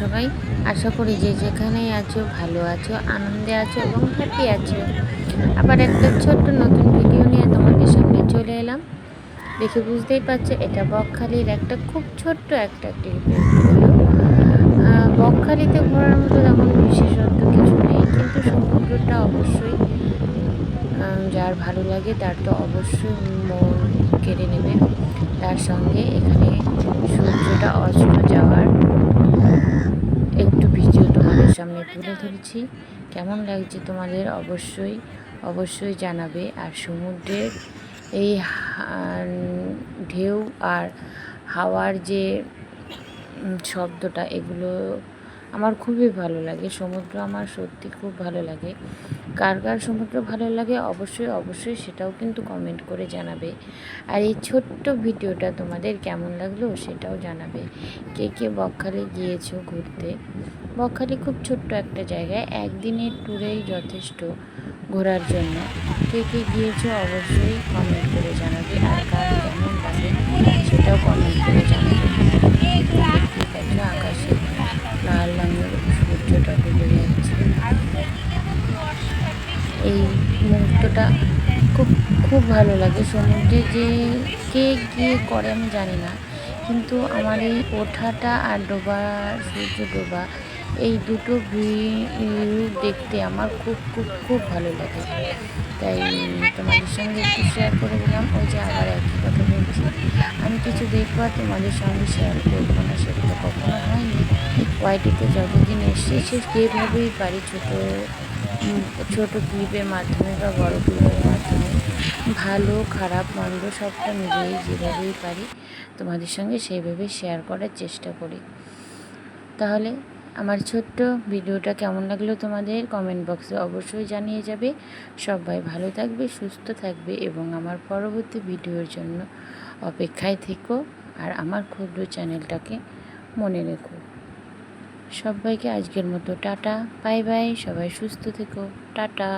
সবাই? আশা করি যে যেখানেই আছো, ভালো আছো, আনন্দে আছো এবং হ্যাপি আছো। আবার একটা ছোট্ট নতুন ভিডিও নিয়ে তোমাদের সামনে চলে এলাম। দেখে বুঝতেই পারছ, এটা বকখালির একটা খুব ছোট্ট একটা ভিডিও বকখালিতে ঘোরার মতো তেমন বিশেষত্ব কিছু নেই, কিন্তু সমুদ্রটা অবশ্যই যার ভালো লাগে তার তো অবশ্যই মন কেড়ে নেবে। তার সঙ্গে এখানে সূর্যটা অস্ত যাওয়ার একটু ভিডিও তোমাদের সামনে তুলে ধরেছি। কেমন লাগছে তোমাদের? অবশ্যই অবশ্যই জানাবে। আর সমুদ্রের এই ঢেউ আর হাওয়ার যে শব্দটা, এগুলো আমার খুবই ভালো লাগে, সমুদ্র আমার সত্যি খুব ভালো লাগে। কার কার সমুদ্র ভালো লাগে অবশ্যই অবশ্যই সেটাও কিন্তু কমেন্ট করে জানাবে। আর এই ছোট্ট ভিডিওটা তোমাদের কেমন লাগল সেটাও জানাবে। কে কে বকখালি গিয়েছো ঘুরতে? বকখালি খুব ছোট্ট একটা জায়গায়, একদিনের ট্যুরেই যথেষ্ট ঘোরার জন্য। কে কে গিয়েছো অবশ্যই কমেন্ট করে জানাবে, আর কার কেমন লাগে সেটাও কমেন্ট করে সূর্যটা ডুবে যাচ্ছে এই মুহূর্তটা খুব খুব ভালো লাগে। সমুদ্রে যে কে গিয়ে করে আমি জানি না। কিন্তু আমার এই ওঠাটা আর ডোবা সূর্য ডোবা, এই দুটো ভিউ দেখতে আমার খুব খুব খুব ভালো লাগে। তাই তোমাদের সঙ্গে একটু শেয়ার করে দিলাম। ওই যে আবার একই কথা বলছি। আমি কিছু দেখব তোমাদের সঙ্গে শেয়ার করব না, সেগুলো কখনো ওয়াইটিতে যতদিন এসেছি যেভাবেই পারি ছোটো ছোটো ক্লিপের মাধ্যমে বা বড় ক্লিপের মাধ্যমে, ভালো, খারাপ, মন্দ সবটা নিজেই যেভাবেই পারি তোমাদের সঙ্গে সেইভাবে শেয়ার করার চেষ্টা করি। তাহলে আমার ছোট্ট ভিডিওটা কেমন লাগল তোমাদের কমেন্ট বক্সে অবশ্যই জানিয়ে যাবে। সবাই ভালো থাকবে, সুস্থ থাকবে এবং আমার পরবর্তী ভিডিওর জন্য অপেক্ষায় থেকো আর আমার ক্ষুদ্র চ্যানেলটাকে মনে রেখো। সবাইকে আজকের মতো টাটা বাই বাই সবাই সুস্থ থেকো টাটা।